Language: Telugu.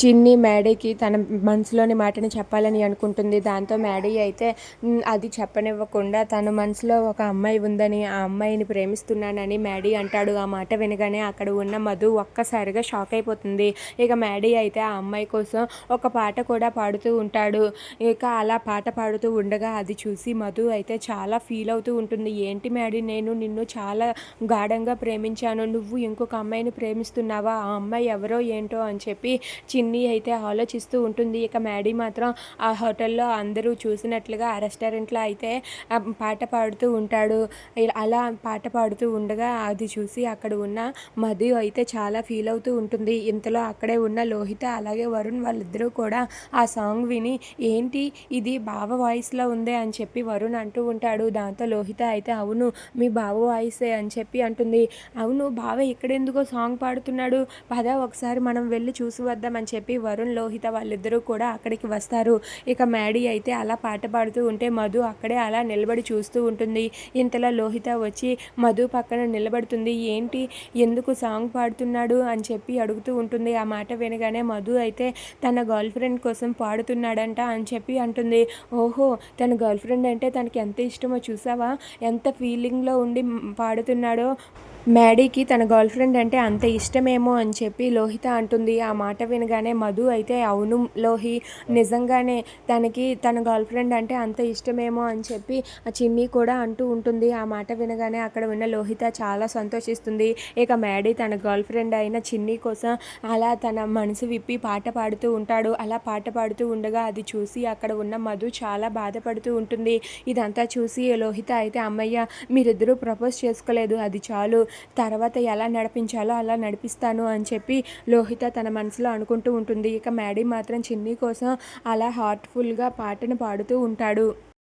చిన్ని మ్యాడీకి తన మనసులోని మాటని చెప్పాలని అనుకుంటుంది. దాంతో మ్యాడీ అయితే అది చెప్పనివ్వకుండా తన మనసులో ఒక అమ్మాయి ఉందని ఆ అమ్మాయిని ప్రేమిస్తున్నానని మ్యాడీ అంటాడు. ఆ మాట వినగానే అక్కడ ఉన్న మధు ఒక్కసారిగా షాక్ అయిపోతుంది. ఇక మ్యాడీ అయితే ఆ అమ్మాయి కోసం ఒక పాట కూడా పాడుతూ ఉంటాడు. ఇక అలా పాట పాడుతూ ఉండగా అది చూసి మధు అయితే చాలా ఫీల్ అవుతూ ఉంటుంది. ఏంటి మ్యాడీ నేను నిన్ను చాలా గాఢంగా ప్రేమించాను. నువ్వు ఇంకొక అమ్మాయిని ప్రేమిస్తున్నావా? ఆ అమ్మాయి ఎవరో ఏంటో అని చెప్పి చిన్న చిన్ని అయితే ఆలోచిస్తూ ఉంటుంది. ఇక మ్యాడీ మాత్రం ఆ హోటల్లో అందరూ చూసినట్లుగా ఆ రెస్టారెంట్లో అయితే పాట పాడుతూ ఉంటాడు. అలా పాట పాడుతూ ఉండగా అది చూసి అక్కడ ఉన్న మధు అయితే చాలా ఫీల్ అవుతూ ఉంటుంది. ఇంతలో అక్కడే ఉన్న లోహిత అలాగే వరుణ్ వాళ్ళిద్దరూ కూడా ఆ సాంగ్ విని ఏంటి ఇది బావ వాయిస్లో ఉంది? అని చెప్పి వరుణ్ అంటూ ఉంటాడు. దాంతో లోహిత అయితే అవును మీ బావ వాయిసే అని చెప్పి అంటుంది. అవును బావ ఇక్కడెందుకో సాంగ్ పాడుతున్నాడు. పద ఒకసారి మనం వెళ్ళి చూసి వద్దామని చెప్పి వరుణ్ లోహిత వాళ్ళిద్దరూ కూడా అక్కడికి వస్తారు. ఇక మ్యాడీ అయితే అలా పాట పాడుతూ ఉంటే మధు అక్కడే అలా నిలబడి చూస్తూ ఉంటుంది. ఇంతలో లోహిత వచ్చి మధు పక్కన నిలబడుతుంది. ఏంటి? ఎందుకు సాంగ్ పాడుతున్నాడు? అని చెప్పి అడుగుతూ ఉంటుంది. ఆ మాట వినగానే మధు అయితే తన గర్ల్ ఫ్రెండ్ కోసం పాడుతున్నాడంట అని చెప్పి అంటుంది. ఓహో! తన గర్ల్ ఫ్రెండ్ అంటే తనకి ఎంత ఇష్టమో చూసావా? ఎంత ఫీలింగ్లో ఉండి పాడుతున్నాడో? మ్యాడీకి తన గర్ల్ ఫ్రెండ్ అంటే అంత ఇష్టమేమో అని చెప్పి లోహిత అంటుంది. ఆ మాట వినగానే మధు అయితే అవును లోహి నిజంగానే తనకి తన గర్ల్ ఫ్రెండ్ అంటే అంత ఇష్టమేమో అని చెప్పి ఆ చిన్ని కూడా అంటూ ఉంటుంది. ఆ మాట వినగానే అక్కడ ఉన్న లోహిత చాలా సంతోషిస్తుంది. ఇక మ్యాడీ తన గర్ల్ ఫ్రెండ్ అయిన చిన్ని కోసం అలా తన మనసు విప్పి పాట పాడుతూ ఉంటాడు. అలా పాట పాడుతూ ఉండగా అది చూసి అక్కడ ఉన్న మధు చాలా బాధపడుతూ ఉంటుంది. ఇదంతా చూసి లోహిత అయితే అమ్మయ్య మీరిద్దరూ ప్రపోజ్ చేసుకోలేదు. అది చాలు. తర్వాత ఎలా నడిపించాలో అలా నడిపిస్తాను అని చెప్పి లోహిత తన మనసులో అనుకుంటూ ఉంటుంది. ఇక మ్యాడీ మాత్రం చిన్ని కోసం అలా హార్ట్ఫుల్గా పాటను పాడుతూ ఉంటాడు.